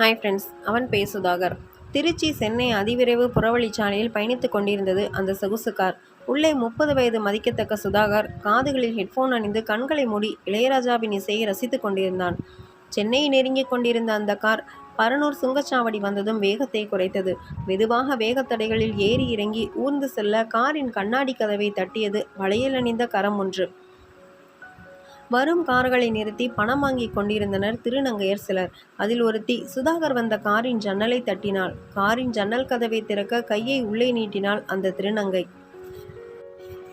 Hi friends அவன் பே சுதாகர் திருச்சி சென்னை அதிவிரைவு புறவழிச்சாலையில் பயணித்துக் கொண்டிருந்தது அந்த சொகுசு கார் உள்ளே முப்பது வயது மதிக்கத்தக்க சுதாகர் காதுகளில் ஹெட்ஃபோன் அணிந்து கண்களை மூடி இளையராஜாவின் இசையை ரசித்துக் கொண்டிருந்தான். சென்னையை நெருங்கிக் கொண்டிருந்த அந்த கார் பரனூர் சுங்கச்சாவடி வந்ததும் வேகத்தை குறைத்தது. மெதுவாக வேகத்தடைகளில் ஏறி இறங்கி ஊர்ந்து செல்ல காரின் கண்ணாடி கதவை தட்டியது வளையல் அணிந்த கரம் ஒன்று. வரும் கார்களை நிறுத்தி பணம் வாங்கி கொண்டிருந்தனர் திருநங்கையர் சிலர். அதில் ஒருத்தி சுதாகர் வந்த காரின் ஜன்னலை தட்டினாள். காரின் ஜன்னல் கதவை திறக்க கையை உள்ளே நீட்டினாள் அந்த திருநங்கை.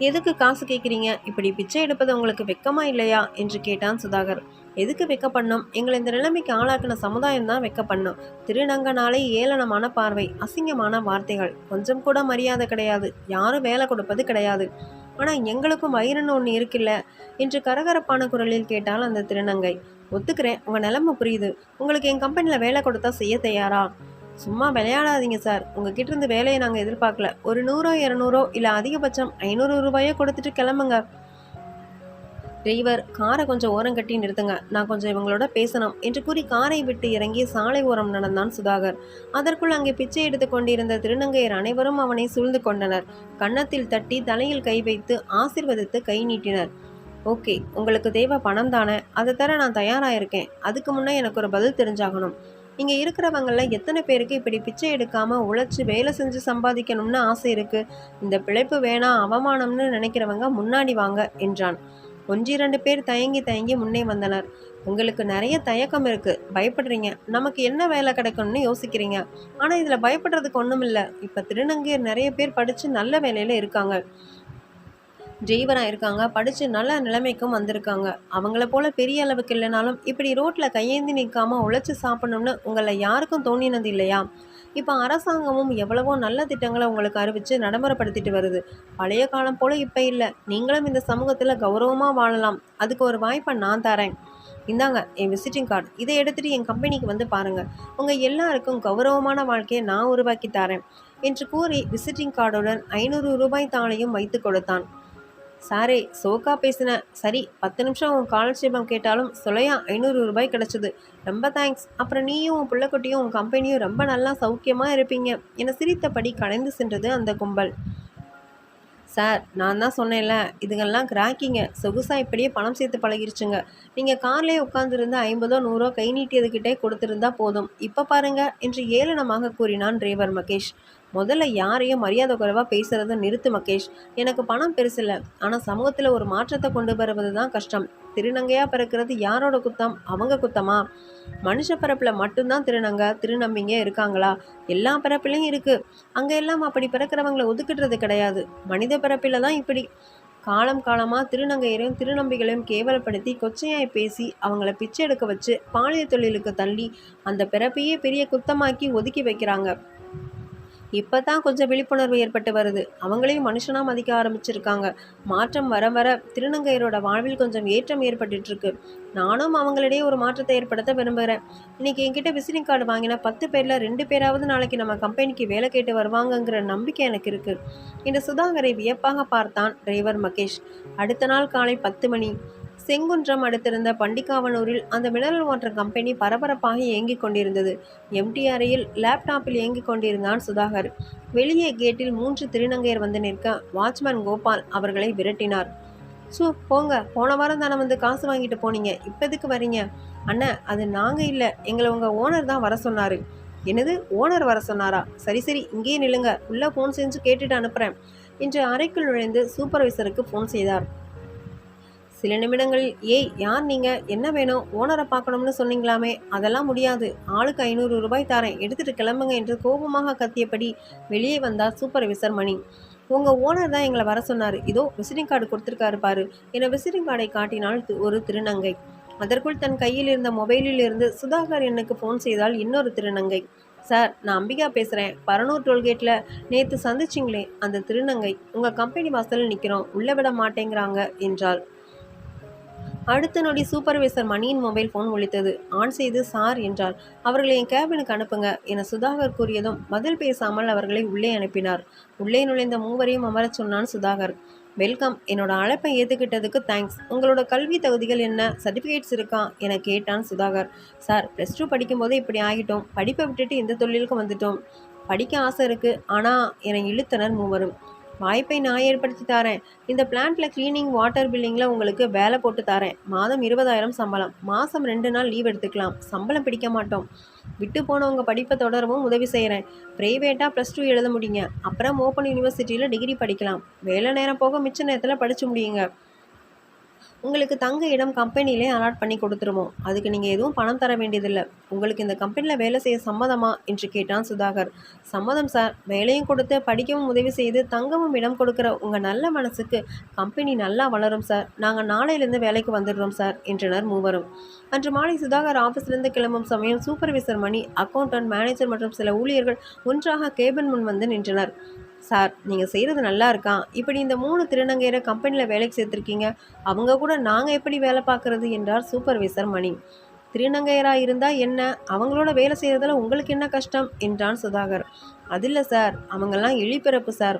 எதுக்கு காசு கேட்குறீங்க இப்படி பிச்சை எடுப்பது உங்களுக்கு வெக்கமா இல்லையா? என்று கேட்டான் சுதாகர். எதுக்கு வெக்க பண்ணும் எங்களை இந்த நிலைமைக்கு ஆளாக்கின சமுதாயம் தான் வெக்க பண்ணும் திருநங்கனாலே ஏளனமான பார்வை அசிங்கமான வார்த்தைகள். கொஞ்சம் கூட மரியாதை கிடையாது. யாரும் வேலை கொடுப்பது கிடையாது. ஆனால் எங்களுக்கும் வயிறுன்னு ஒன்று இருக்குல்ல? என்று கரகரப்பான குரலில் கேட்டால் அந்த திருநங்கை. ஒத்துக்கிறேன். உங்கள் நிலைமை புரியுது. உங்களுக்கு என் கம்பெனியில் வேலை கொடுத்தா செய்ய தயாரா? சும்மா விளையாடாதீங்க சார். உங்ககிட்ட இருந்து வேலையை நாங்கள் எதிர்பார்க்கல. ஒரு நூறோ இரநூறோ இல்லை அதிகபட்சம் ஐநூறு ரூபாயோ கொடுத்துட்டு கிளம்புங்க. டிரைவர் காரை கொஞ்சம் ஓரம் கட்டி நிறுத்துங்க. நான் கொஞ்சம் இவங்களோட பேசணும். என்று கூறி காரை விட்டு இறங்கி சாலை ஓரம் நடந்தான் சுதாகர். அதற்குள் அங்கே பிச்சை எடுத்து கொண்டிருந்த திருநங்கையர் அனைவரும் அவனை சூழ்ந்து கொண்டனர். கன்னத்தில் தட்டி தலையில் கை வைத்து ஆசிர்வதித்து கை நீட்டினர். ஓகே உங்களுக்கு தேவை பணம் தானே? அதை தர நான் தயாராக இருக்கேன். அதுக்கு முன்னே எனக்கு ஒரு பதில் தெரிஞ்சாகணும். இங்கே இருக்கிறவங்கள எத்தனை பேருக்கு இப்படி பிச்சை எடுக்காமல் உழைச்சி வேலை செஞ்சு சம்பாதிக்கணும்னு ஆசை இருக்குது இந்த பிழைப்பு வேணாம் அவமானம்னு நினைக்கிறவங்க முன்னாடி வாங்க என்றான். ஒன்றிரண்டு பேர் தயங்கி தயங்கி முன்னே வந்தனர். உங்களுக்கு நிறைய தயக்கம் இருக்குது பயப்படுறீங்க. நமக்கு என்ன வேலை கிடைக்கும்னு யோசிக்கிறீங்க. ஆனால் இதில் பயப்படுறதுக்கு ஒன்றும் இல்லை இப்போ திருநங்கையர் நிறைய பேர் படித்து நல்ல வேலையில் இருக்காங்க. டிரைவராக இருக்காங்க படித்து நல்ல நிலைமைக்கும் வந்திருக்காங்க. அவங்கள போல் பெரிய அளவுக்கு இல்லைனாலும் இப்படி ரோட்டில் கையேந்தி நிற்காமல் உழைச்சி சாப்பிடணும்னு உங்களை யாருக்கும் தோணினது இல்லையா? இப்போ அரசாங்கமும் எவ்வளவோ நல்ல திட்டங்களை உங்களுக்கு அறிவித்து நடைமுறைப்படுத்திட்டு வருது. பழைய காலம் போல் இப்போ இல்லை. நீங்களும் இந்த சமூகத்தில் கௌரவமாக வாழலாம். அதுக்கு ஒரு வாய்ப்பை நான் தரேன். இந்தாங்க என் விசிட்டிங் கார்டு இதை எடுத்துகிட்டு என் கம்பெனிக்கு வந்து பாருங்கள் உங்கள் எல்லாருக்கும் கௌரவமான வாழ்க்கையை நான் உருவாக்கி தரேன். என்று கூறி விசிட்டிங் கார்டுடன் ஐநூறு ரூபாய் தாளையும் வைத்து கொடுத்தான். சாரே சோக்கா பேசின சரி பத்து நிமிஷம் உன் காலட்சேபம் கேட்டாலும் சொலையா ஐநூறு ரூபாய் கிடச்சிது. ரொம்ப தேங்க்ஸ் அப்புறம் நீயும் உன் பிள்ளைக்குட்டியும் உன் கம்பெனியும் ரொம்ப நல்லா சௌக்கியமாக இருப்பீங்க. என சிரித்தபடி கலைந்து சென்றது அந்த கும்பல். சார் நான் தான் சொன்னேன்ல இதுங்கெல்லாம் கிராக்கிங்க சொகுசா இப்படியே பணம் சேர்த்து பழகிருச்சுங்க. நீங்கள் கார்லேயே உட்காந்துருந்து ஐம்பதோ நூறோ கை நீட்டியதுக்கிட்டே கொடுத்துருந்தா போதும். இப்போ பாருங்க என்று ஏளனமாக கூறினான் டிரைவர் மகேஷ். முதல்ல யாரையும் மரியாதை குறைவாக பேசுகிறத நிறுத்து மகேஷ். எனக்கு பணம் பெருசில்லை. ஆனால் சமூகத்தில் ஒரு மாற்றத்தை கொண்டு வருவது தான் கஷ்டம். திருநங்கையாக பிறக்கிறது யாரோட குத்தம்? அவங்க குத்தமா? மனுஷ பிறப்பில் மட்டும்தான் திருநங்கை திருநம்பிங்க இருக்காங்களா? எல்லா பிறப்பிலையும் இருக்குது அங்கே எல்லாம் அப்படி பிறக்கிறவங்களை ஒதுக்கிடுறது கிடையாது. மனித பிறப்பில் தான் இப்படி. காலம் காலமாக திருநங்கையரையும் திருநம்பிகளையும் கேவலப்படுத்தி கொச்சையாய் பேசி அவங்கள பிச்சை எடுக்க வச்சு பாலியல் தொழிலுக்கு தள்ளி அந்த பிறப்பையே பெரிய குத்தமாக்கி ஒதுக்கி வைக்கிறாங்க. இப்போ தான் கொஞ்சம் விழிப்புணர்வு ஏற்பட்டு வருது. அவங்களையும் மனுஷனாக மதிக்க ஆரம்பிச்சிருக்காங்க. மாற்றம் வர வர திருநங்கையரோட வாழ்வில் கொஞ்சம் ஏற்றம் ஏற்பட்டுருக்கு நானும் அவங்களிடையே ஒரு மாற்றத்தை ஏற்படுத்த விரும்புகிறேன் இன்றைக்கி என்கிட்ட விசிட்டிங் கார்டு வாங்கின பத்து பேரில் ரெண்டு பேராவது நாளைக்கு நம்ம கம்பெனிக்கு வேலை கேட்டு வருவாங்கங்கிற நம்பிக்கை எனக்கு இருக்குது இந்த சுதாகரை வியப்பாக பார்த்தான் டிரைவர் மகேஷ். அடுத்த நாள் காலை பத்து மணி. செங்குன்றம் அடுத்திருந்த பண்டிகாவனூரில் அந்த மினரல் வாட்டர் கம்பெனி பரபரப்பாக இயங்கிக் கொண்டிருந்தது. எம்டி அறையில் லேப்டாப்பில் இயங்கிக் கொண்டிருந்தான் சுதாகர். வெளியே கேட்டில் மூன்று திருநங்கையர் வந்து நிற்க வாட்ச்மேன் கோபால் அவர்களை விரட்டினார். சு போங்க போன வாரம் தானே வந்து காசு வாங்கிட்டு போனீங்க இப்போதுக்கு வரீங்க? அண்ணா அது நாங்கள் இல்லை எங்களை உங்கள் ஓனர் தான் வர சொன்னார். என்னது ஓனர் வர சொன்னாரா? சரி சரி இங்கேயே நில்லுங்க உள்ளே ஃபோன் செஞ்சு கேட்டுட்டு அனுப்புகிறேன் இன்று அறைக்குள் நுழைந்து சூப்பர்வைசருக்கு ஃபோன் செய்தார். சில நிமிடங்களில் ஏய் யார் நீங்கள் என்ன வேணும்? ஓனரை பார்க்கணும்னு சொன்னீங்களாமே? அதெல்லாம் முடியாது. ஆளுக்கு ஐநூறு ரூபாய் தரேன். எடுத்துகிட்டு கிளம்புங்க என்று கோபமாக கத்தியபடி வெளியே வந்தார் சூப்பர்வைசர் மணி. உங்கள் ஓனர் தான் எங்களை வர சொன்னார். இதோ விசிட்டிங் கார்டு கொடுத்துருக்காரு பாரு. என விசிட்டிங் கார்டை காட்டினால் ஒரு திருநங்கை. அதற்குள் தன் கையில் இருந்த மொபைலில் இருந்து சுதாகர் எண்ணுக்கு ஃபோன் செய்தால் இன்னொரு திருநங்கை. சார் நான் அம்பிகா பேசுகிறேன் பரனூர் டோல்கேட்டில் நேற்று சந்திச்சிங்களே அந்த திருநங்கை. உங்கள் கம்பெனி வாசலில் நிற்கிறோம் உள்ளே விட மாட்டேங்கிறாங்க என்றாள். அடுத்த நொடி சூப்பர்வைசர் மணியின் மொபைல் ஃபோன் ஒழித்தது. ஆன் செய்து சார் என்றார் அவர்களை என் கேபினுக்கு அனுப்புங்க என சுதாகர் கூறியதும் பதில் பேசாமல் அவர்களை உள்ளே அனுப்பினார். உள்ளே நுழைந்த மூவரையும் அமரச் சொன்னான் சுதாகர். வெல்கம் என்னோட அழைப்பை ஏற்றுக்கிட்டதுக்கு தேங்க்ஸ் உங்களோட கல்வி தகுதிகள் என்ன? சர்டிஃபிகேட்ஸ் இருக்கா? என கேட்டான் சுதாகர். சார் ப்ளஸ் டூ படிக்கும்போதே இப்படி ஆகிட்டோம். படிப்பை விட்டுட்டு இந்த தொழிலுக்கு வந்துட்டோம். படிக்க ஆசை இருக்குது ஆனால் என இழுத்தனர் மூவரும். வாய்ப்பை நான் ஏற்படுத்தி தரேன். இந்த பிளான்ட்டில் க்ளீனிங் வாட்டர் பில்லிங்கில் உங்களுக்கு வேலை போட்டு தரேன். மாதம் இருபதாயிரம் சம்பளம். மாதம் ரெண்டு நாள் லீவ் எடுத்துக்கலாம். சம்பளம் பிடிக்க மாட்டோம். விட்டு போனவங்க படிப்பை தொடரவும் உதவி செய்கிறேன் ப்ரைவேட்டாக ப்ளஸ் டூ எழுத முடியுங்க. அப்புறம் ஓப்பன் யூனிவர்சிட்டியில் டிகிரி படிக்கலாம். வேலை நேரம் போக மிச்ச நேரத்தில் படித்து முடியுங்க. உங்களுக்கு தங்க இடம் கம்பெனிலே அலாட் பண்ணி கொடுத்துருவோம். அதுக்கு நீங்கள் எதுவும் பணம் தர வேண்டியதில்லை. உங்களுக்கு இந்த கம்பெனியில் வேலை செய்ய சம்மதமா? என்று கேட்டான் சுதாகர். சம்மதம் சார் வேலையும் கொடுத்து படிக்கவும் உதவி செய்து தங்கவும் இடம் கொடுக்குற உங்கள் நல்ல மனசுக்கு கம்பெனி நல்லா வளரும் சார் நாங்கள் நாளையிலேருந்து வேலைக்கு வந்துடுறோம் சார் என்றனர் மூவரும். அன்று மாலை சுதாகர் ஆஃபீஸ்லேருந்து கிளம்பும் சமயம் சூப்பர்வைசர் மணி அக்கௌண்டன்ட் மேனேஜர் மற்றும் சில ஊழியர்கள் ஒன்றாக கேபின் முன் வந்து நின்றனர். சார் நீங்கள் செய்கிறது நல்லா இருக்கா இப்படி இந்த மூணு திருநங்கையரை கம்பெனியில் வேலைக்கு சேர்த்துருக்கீங்க. அவங்க கூட நாங்கள் எப்படி வேலை பார்க்குறது என்றார் சூப்பர்வைசர் மணி. திருநங்கையராக இருந்தால் என்ன? அவங்களோட வேலை செய்கிறதுல உங்களுக்கு என்ன கஷ்டம்? என்றான் சுதாகர். அதில்லை சார் அவங்கெல்லாம் இழிப்பிறப்பு சார்.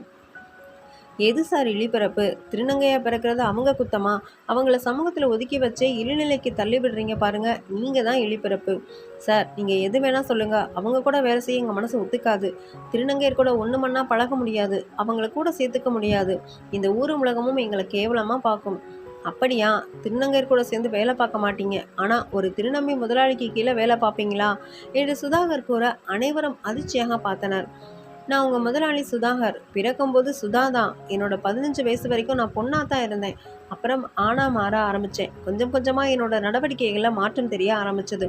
எது சார் இழிப்பிறப்பு திருநங்கையாக பிறக்கிறது அவங்க குத்தமா? அவங்கள சமூகத்தில் ஒதுக்கி வச்சே இழிநிலைக்கு தள்ளி விடுறீங்க பாருங்க நீங்கள் தான் இழிப்பிறப்பு சார் நீங்கள் எது வேணால் சொல்லுங்கள் அவங்க கூட வேலை செய்ய எங்கள் மனசு ஒத்துக்காது. திருநங்கையர் கூட ஒன்று மண்ணா பழக முடியாது. அவங்கள கூட சேர்த்துக்க முடியாது. இந்த ஊர் உலகமும் எங்களை கேவலமாக பார்க்கும். அப்படியா? திருநங்கையர் கூட சேர்ந்து வேலை பார்க்க மாட்டீங்க. ஆனால் ஒரு திருநம்பி முதலாளிக்கு கீழே வேலை பார்ப்பீங்களா? என்று சுதாகர் கூற அனைவரும் அதிர்ச்சியாக பார்த்தனர். நான் உங்கள் முதலாளி சுதாகர். பிறக்கும்போது சுதா தான். என்னோட பதினஞ்சு வயசு வரைக்கும் நான் பொண்ணாக தான் இருந்தேன். அப்புறம் ஆனா மாற ஆரம்பித்தேன் கொஞ்சம் கொஞ்சமாக என்னோட நடவடிக்கைகளில் மாற்றம் தெரிய ஆரம்பிச்சது.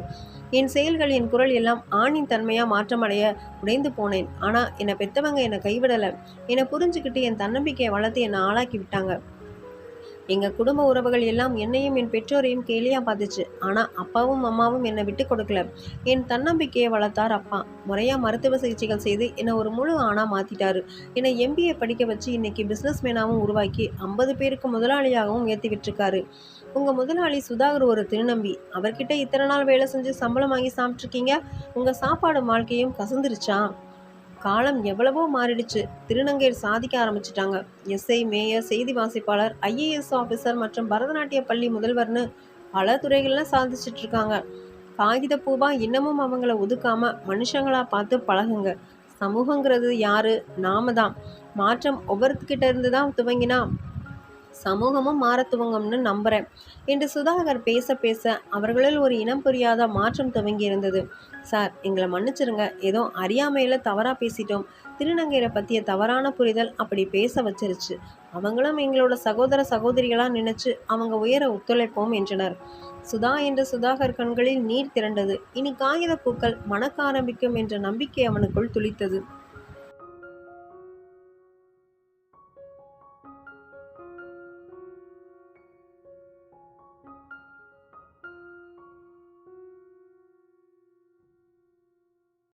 என் செயல்கள் என் குரல் எல்லாம் ஆணின் தன்மையாக மாற்றமடைய உடைந்து போனேன். ஆனால் என்னை பெற்றவங்க என்னை கைவிடலை. என்னை புரிஞ்சுக்கிட்டு என் தன்னம்பிக்கையை வளர்த்து என்னை ஆளாக்கி விட்டாங்க. எங்கள் குடும்ப உறவுகள் எல்லாம் என்னையும் என் பெற்றோரையும் கேலியாக பார்த்துச்சு ஆனால் அப்பாவும் அம்மாவும் என்னை விட்டு கொடுக்கல. என் தன்னம்பிக்கையை வளர்த்தார் அப்பா. முறையாக மருத்துவ சிகிச்சைகள் செய்து என்னை ஒரு முழு ஆணாக மாற்றிட்டாரு என்னை எம்பிஏ படிக்க வச்சு இன்னைக்கு பிஸ்னஸ் மேனாகவும் உருவாக்கி ஐம்பது பேருக்கு முதலாளியாகவும் ஏற்றி விட்டுருக்காரு. உங்கள் முதலாளி சுதாகர் ஒரு திருநம்பி. அவர்கிட்ட இத்தனை நாள் வேலை செஞ்சு சம்பளம் வாங்கி சாப்பிட்ருக்கீங்க உங்கள் சாப்பாடு வாழ்க்கையும் கசந்துருச்சா? காலம் எவ்வளவோ மாறிடுச்சு. திருநங்கையர் சாதிக்க ஆரம்பிச்சிட்டாங்க. எஸ்ஐ மேயர் செய்தி வாசிப்பாளர் ஐஏஎஸ் ஆஃபீஸர் மற்றும் பரதநாட்டிய பள்ளி முதல்வர்னு பல துறைகளில் சாதிச்சிட்டு இருக்காங்க. காகித பூவா இன்னமும் அவங்கள ஒதுக்காம மனுஷங்களா பார்த்து பழகுங்க. சமூகங்கிறது யாரு? நாம தான். மாற்றம் ஒவ்வொருத்துக்கிட்ட இருந்து தான் துவங்கினா சமூகமும் மாற துவங்கும்னு நம்புறேன். என்று சுதாகர் பேச பேச அவர்களில் ஒரு இனம் புரியாத மாற்றம் துவங்கி இருந்தது. சார் எங்களை மன்னிச்சிருங்க. ஏதோ அறியாமையில தவறா பேசிட்டோம். திருநங்கையரை பற்றிய தவறான புரிதல் அப்படி பேச வச்சிருச்சு. அவங்களும் எங்களோட சகோதர சகோதரிகளாக நினைச்சு அவங்க உயர ஒத்துழைப்போம் என்றனர். சுதா என்ற சுதாகர் கண்களில் நீர் திரண்டது. இனி காகித பூக்கள் மணக்க ஆரம்பிக்கும் என்ற நம்பிக்கை அவனுக்குள் துளித்தது.